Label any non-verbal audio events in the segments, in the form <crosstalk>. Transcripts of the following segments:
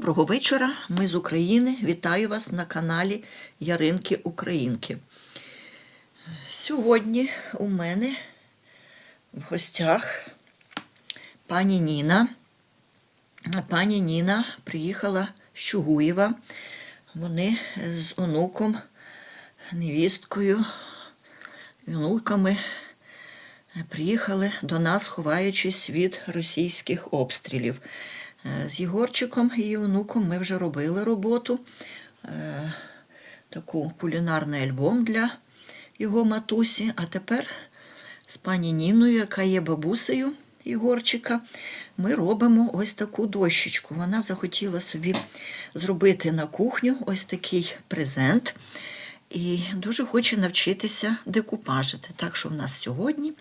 Доброго вечора. Ми з України. Вітаю вас на каналі Яринки Українки. Сьогодні у мене в гостях пані Ніна. Пані Ніна приїхала з Чугуєва. Вони з онуком, невісткою, онуками приїхали до нас, ховаючись від російських обстрілів. Е, З Єгорчиком і онуком ми вже робили роботу, е, таку кулінарний альбом для його матусі. А тепер з пані Ніною, яка є бабусею Єгорчика, ми робимо ось таку дощечку. Вона захотіла собі зробити на кухню ось такий презент. І дуже хоче навчитися декупажити. Так що в нас сьогодні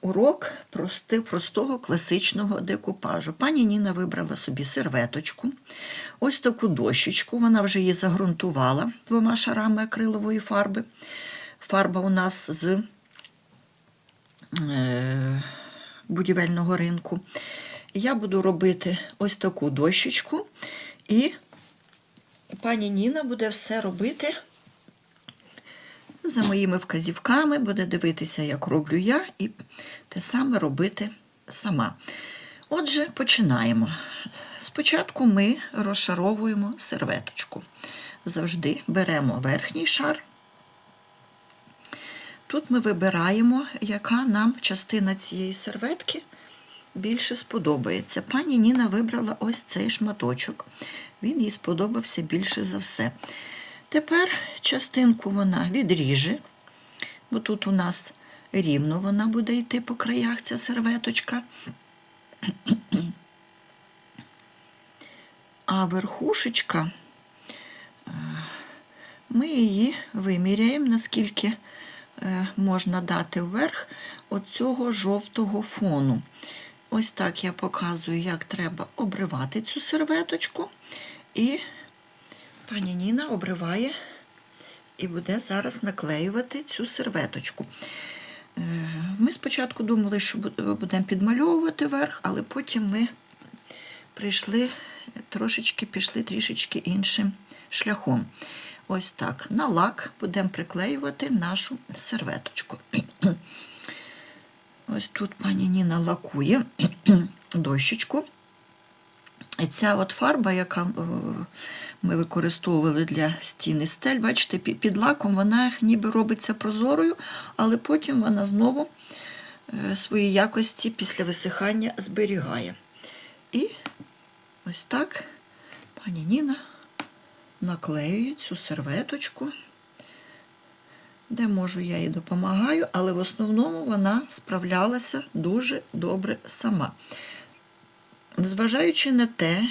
урок прости, простого класичного декупажу. Пані Ніна вибрала собі серветочку, ось таку дощечку. Вона вже її загрунтувала двома шарами акрилової фарби. Фарба у нас з е, будівельного ринку. Я буду робити ось таку дощечку, і пані Ніна буде все робити за моїми вказівками, буде дивитися, як роблю я, і те саме робити сама. Отже, починаємо. Спочатку ми розшаровуємо серветочку. Завжди беремо верхній шар. Тут ми вибираємо, яка нам частина цієї серветки більше сподобається. Пані Ніна вибрала ось цей шматочок. Він їй сподобався більше за все. Тепер частинку вона відріже, бо тут у нас рівно вона буде йти по краях ця серветочка. А верхушечка, е, ми її виміряємо, наскільки е, можна дати вверх оцього жовтого фону. Ось так я показую, як треба обривати цю серветочку. І Пані Ніна обриває і буде зараз наклеювати цю серветочку. Е, Ми спочатку думали, що будемо підмальовувати верх, але потім ми прийшли трошечки, пішли трішечки іншим шляхом. Ось так. На лак будемо приклеювати нашу серветочку. Ось тут пані Ніна лакує <clears throat> дощечку. Ця от фарба, яка е, ми використовували для стіни стель, бачите, під лаком вона ніби робиться прозорою, але потім вона знову е, свої якості після висихання зберігає. І ось так пані Ніна наклеює цю серветочку, де можу, я їй допомагаю, але в основному вона справлялася дуже добре сама. Зважаючи на те,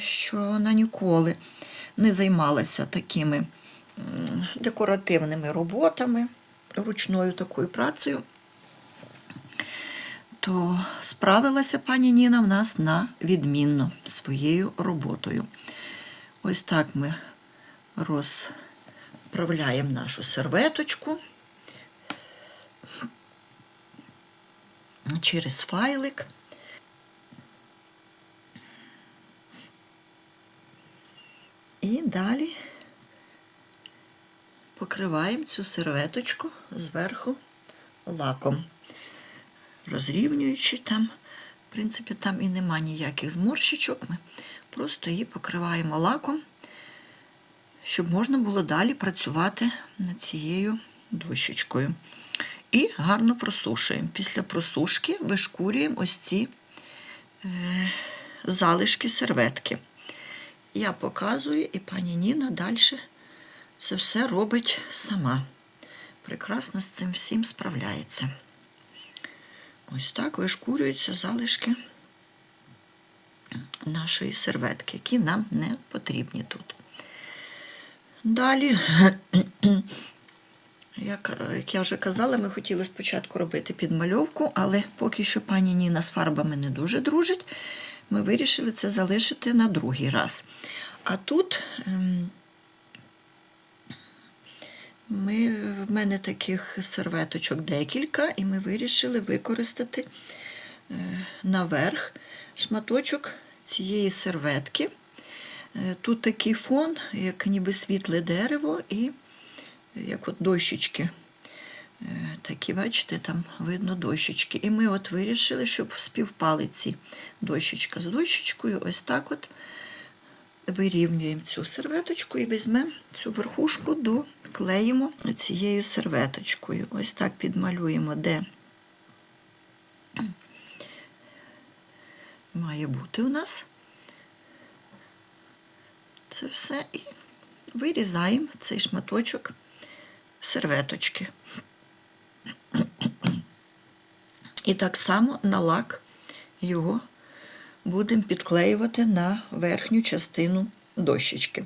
що вона ніколи не займалася такими декоративними роботами, ручною такою працею, то справилася пані Ніна в нас на відмінно своєю роботою. Ось так ми розправляємо нашу серветочку через файлик. І далі покриваємо цю серветочку зверху лаком, розрівнюючи там, в принципі, там і нема ніяких зморщичок. Ми просто її покриваємо лаком, щоб можна було далі працювати над цією дощечкою. І гарно просушуємо. Після просушки вишкурюємо ось ці е, залишки серветки. Я показую, і пані Ніна далі це все робить сама. Прекрасно з цим всім справляється. Ось так вишкурюються залишки нашої серветки, які нам не потрібні тут. Далі, <clears throat> як, я вже казала, ми хотіли спочатку робити підмальовку, але поки що пані Ніна з фарбами не дуже дружить, ми вирішили це залишити на другий раз. А тут ем, ми, в мене таких серветочок декілька, і ми вирішили використати е, наверх шматочок цієї серветки. Е, Тут такий фон, як ніби світле дерево, і як от дощечки. Е, Такі, бачите, там видно дощечки. І ми от вирішили, щоб співпали ці дощечка з дощечкою. Ось так от вирівнюємо цю серветочку і візьмемо цю верхушку, доклеїмо цією серветочкою. Ось так підмалюємо, де має бути у нас. Це все і вирізаємо цей шматочок серветочки. І так само на лак його будемо підклеювати на верхню частину дощечки.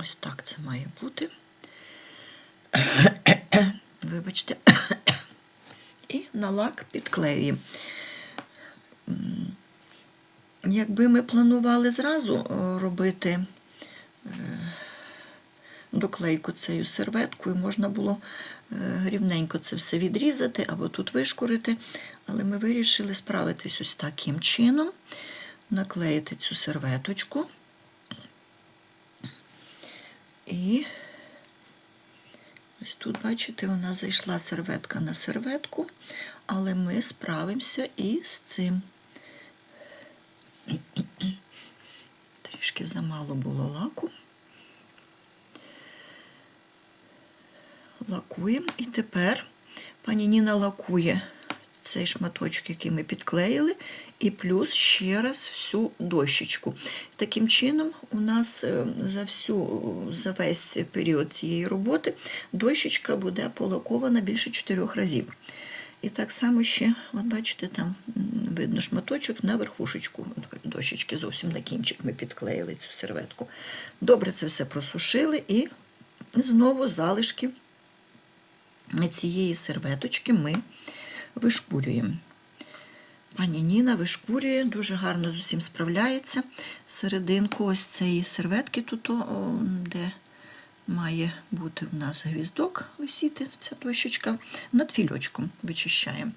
Ось так це має бути. <coughs> Вибачте. <coughs> І на лак підклеюємо. Якби ми планували зразу е, робити е, доклейку цією серветкою, можна було е, рівненько це все відрізати або тут вишкурити, але ми вирішили справитись ось таким чином, наклеїти цю серветочку. І ось тут, бачите, вона зайшла серветка на серветку, але ми справимося і з цим. Трішки замало було лаку. Лакуємо. І тепер пані Ніна лакує цей шматочок, який ми підклеїли, і плюс ще раз всю дощечку. Таким чином, у нас е, за всю, за весь період цієї роботи дощечка буде полакована більше чотирьох разів. І так само ще, от бачите, там видно шматочок на верхушечку дощечки, зовсім на кінчик ми підклеїли цю серветку. Добре це все просушили і знову залишки цієї серветочки ми вишкурюємо. Пані Ніна вишкурює, дуже гарно з усім справляється. Серединку ось цієї серветки, тут, о, де має бути в нас гвіздок висіти, ця дощечка, над фільочком вичищаємо.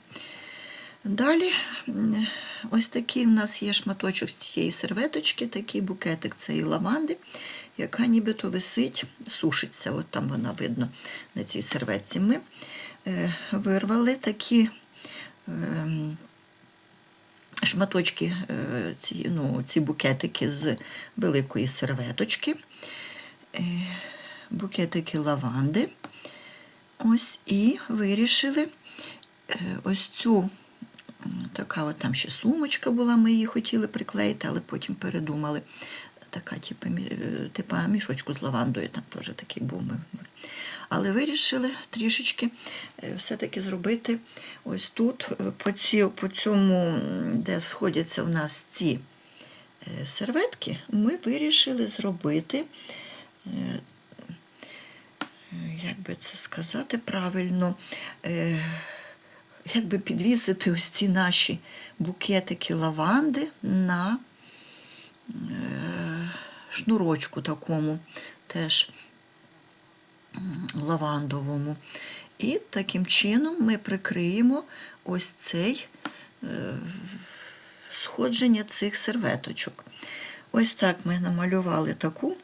Далі ось такий у нас є шматочок з цієї серветочки, такий букетик цієї лаванди, яка нібито висить, сушиться. От там вона видно на цій серветці. Ми е, вирвали такі ем, шматочки, е, ці, ну, ці букетики з великої серветочки, е, букетики лаванди. Ось і вирішили ось цю така от там ще сумочка була, ми її хотіли приклеїти, але потім передумали. Така, типу, типа мішочку з лавандою, там теж такий був. Ми. Але вирішили трішечки е, все-таки зробити ось тут, е, по, ці, по цьому, де сходяться в нас ці серветки, ми вирішили зробити, як би це сказати правильно, е, як би підвісити ось ці наші букетики лаванди на е, шнурочку такому теж лавандовому. І таким чином ми прикриємо ось цей е, сходження цих серветочок. Ось так ми намалювали таку.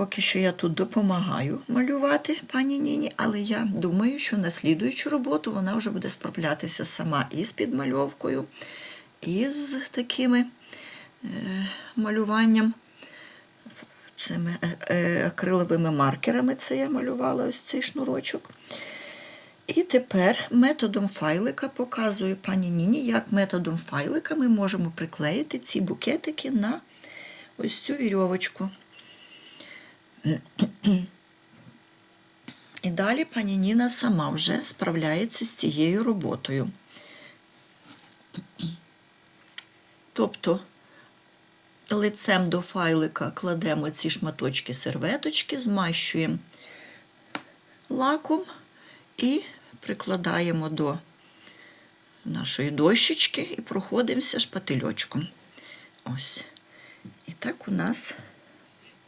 Поки що я тут допомагаю малювати пані Ніні, але я думаю, що на слідуючу роботу вона вже буде справлятися сама і з підмальовкою, і з такими е, малюванням цими е, е, акриловими маркерами. Це я малювала ось цей шнурочок. І тепер методом файлика показую пані Ніні, як методом файлика ми можемо приклеїти ці букетики на ось цю вірьовочку. І далі пані Ніна сама вже справляється з цією роботою. Тобто лицем до файлика кладемо ці шматочки серветочки, змащуємо лаком і прикладаємо до нашої дощечки і проходимося шпательочком. Ось. І так у нас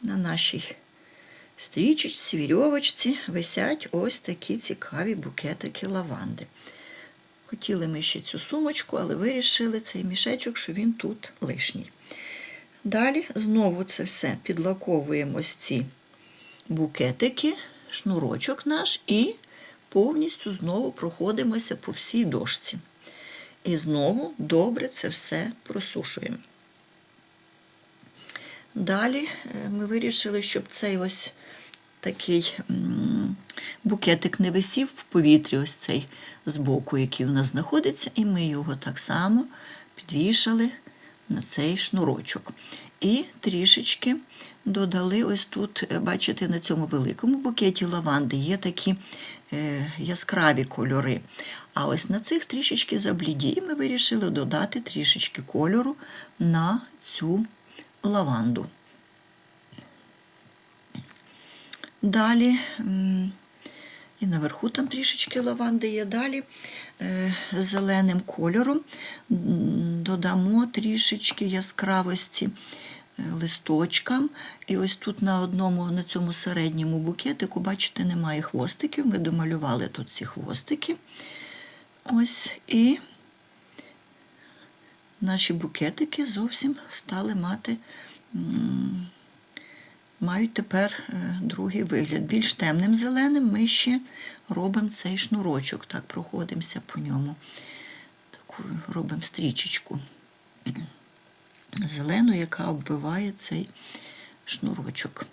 на нашій стрічечці, вірьовочці висять ось такі цікаві букетики лаванди. Хотіли ми ще цю сумочку, але вирішили цей мішечок, що він тут лишній. Далі знову це все підлаковуємо ось ці букетики, шнурочок наш і повністю знову проходимося по всій дошці. І знову добре це все просушуємо. Далі е, ми вирішили, щоб цей ось такий букетик не висів в повітрі, ось цей збоку, який у нас знаходиться, і ми його так само підвішали на цей шнурочок. І трішечки додали ось тут, е, бачите, на цьому великому букеті лаванди є такі е, яскраві кольори. А ось на цих трішечки забліді. Ми вирішили додати трішечки кольору на цю лаванду. Далі, і наверху там трішечки лаванди є. Далі е, зеленим кольором додамо трішечки яскравості е, листочкам. І ось тут на одному, на цьому середньому букетику, бачите, немає хвостиків. Ми домалювали тут ці хвостики. Ось і наші букетики зовсім стали мати, мають тепер е, другий вигляд. Більш темним зеленим ми ще робимо цей шнурочок. Так, проходимося по ньому. Таку робимо стрічечку зелену, яка обвиває цей шнурочок.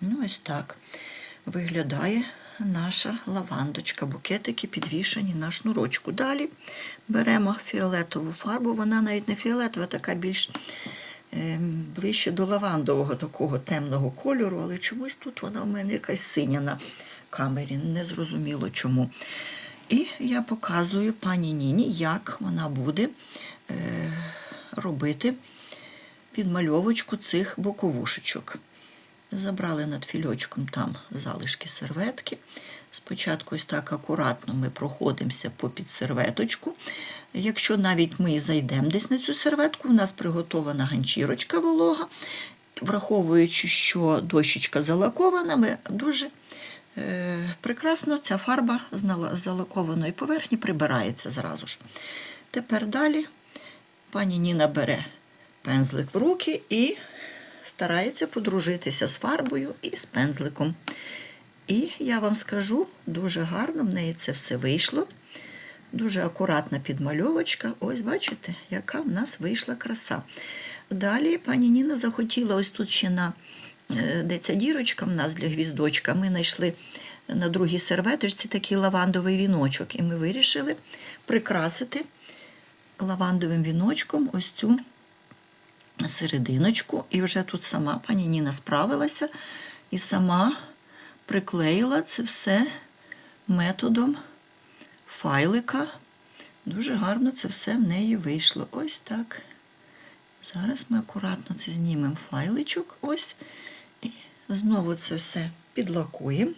Ну, ось так виглядає наша лавандочка. Букетики підвішені на шнурочку. Далі беремо фіолетову фарбу, вона навіть не фіолетова, така більш е, ближче до лавандового такого темного кольору, але чомусь тут вона в мене якась синя на камері, незрозуміло чому. І я показую пані Ніні, як вона буде е, робити підмальовочку цих боковушечок. Забрали над фільочком там залишки серветки. Спочатку ось так акуратно ми проходимося по під серветочку. Якщо навіть ми зайдемо десь на цю серветку, у нас приготована ганчірочка волога. Враховуючи, що дощечка залакована, ми дуже е, прекрасно ця фарба з залакованої поверхні прибирається зразу ж. Тепер далі пані Ніна бере пензлик в руки і старається подружитися з фарбою і з пензликом. І я вам скажу, дуже гарно в неї це все вийшло. Дуже акуратна підмальовочка. Ось бачите, яка в нас вийшла краса. Далі пані Ніна захотіла ось тут ще на е, де ця дірочка в нас для гвіздочка. Ми знайшли на другій серветочці такий лавандовий віночок. І ми вирішили прикрасити лавандовим віночком ось цю серединочку. І вже тут сама пані Ніна справилася і сама приклеїла це все методом файлика. Дуже гарно це все в неї вийшло. Ось так. Зараз ми акуратно це знімемо файличок. Ось. І знову це все підлакуємо.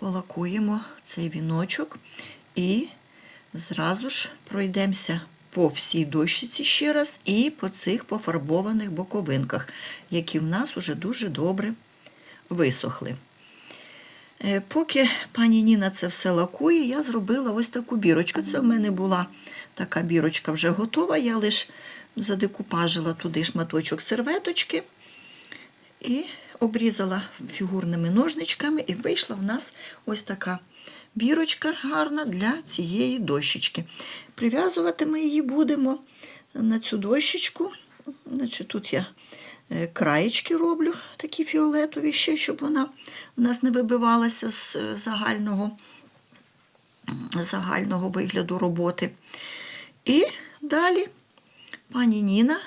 Полакуємо цей віночок і зразу ж пройдемося по всій дощиці ще раз і по цих пофарбованих боковинках, які в нас уже дуже добре висохли. Е, Поки пані Ніна це все лакує, я зробила ось таку бірочку. Це в мене була така бірочка вже готова. Я лише задекупажила туди шматочок серветочки і обрізала фігурними ножничками, і вийшла в нас ось така бірочка гарна для цієї дощечки. Прив'язувати ми її будемо на цю дощечку. Значить, Тут я е, краєчки роблю, такі фіолетові ще, щоб вона у нас не вибивалася з е, загального, загального вигляду роботи. І далі пані Ніна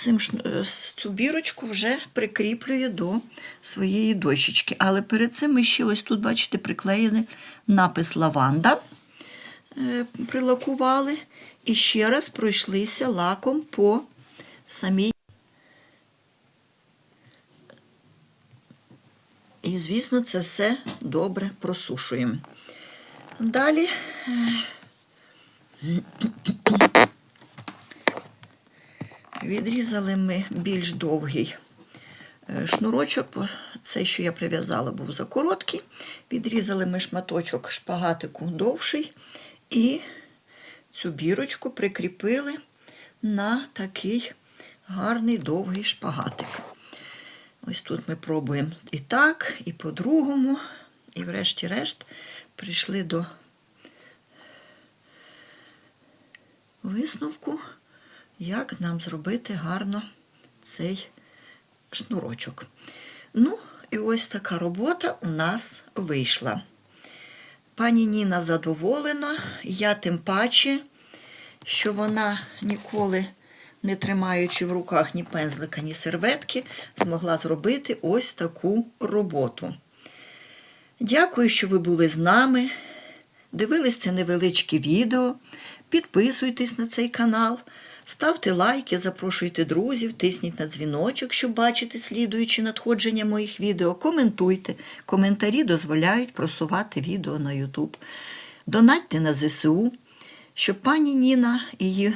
цим е, цю бірочку вже прикріплює до своєї дощечки. Але перед цим ми ще ось тут, бачите, приклеєний напис лаванда. е, Прилакували. І ще раз пройшлися лаком по самій. І, звісно, це все добре просушуємо. Далі е, відрізали ми більш довгий е, шнурочок, бо цей, що я прив'язала, був за короткий. Відрізали ми шматочок шпагатику довший і цю бірочку прикріпили на такий гарний довгий шпагатик. Ось тут ми пробуємо і так, і по-другому, і врешті-решт прийшли до висновку, як нам зробити гарно цей шнурочок. Ну, і ось така робота у нас вийшла. Пані Ніна задоволена, я тим паче, що вона ніколи, не тримаючи в руках ні пензлика, ні серветки, змогла зробити ось таку роботу. Дякую, що ви були з нами. Дивились це невеличке відео. Підписуйтесь на цей канал, ставте лайки, запрошуйте друзів, тисніть на дзвіночок, щоб бачити слідуючі надходження моїх відео. Коментуйте. Коментарі дозволяють просувати відео на YouTube. Донатьте на ЗСУ, щоб пані Ніна і її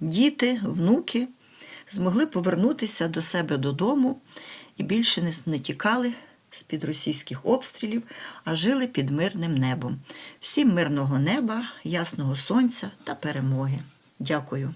діти, внуки змогли повернутися до себе додому і більше не, тікали з-під російських обстрілів, а жили під мирним небом. Всім мирного неба, ясного сонця та перемоги. Дякую.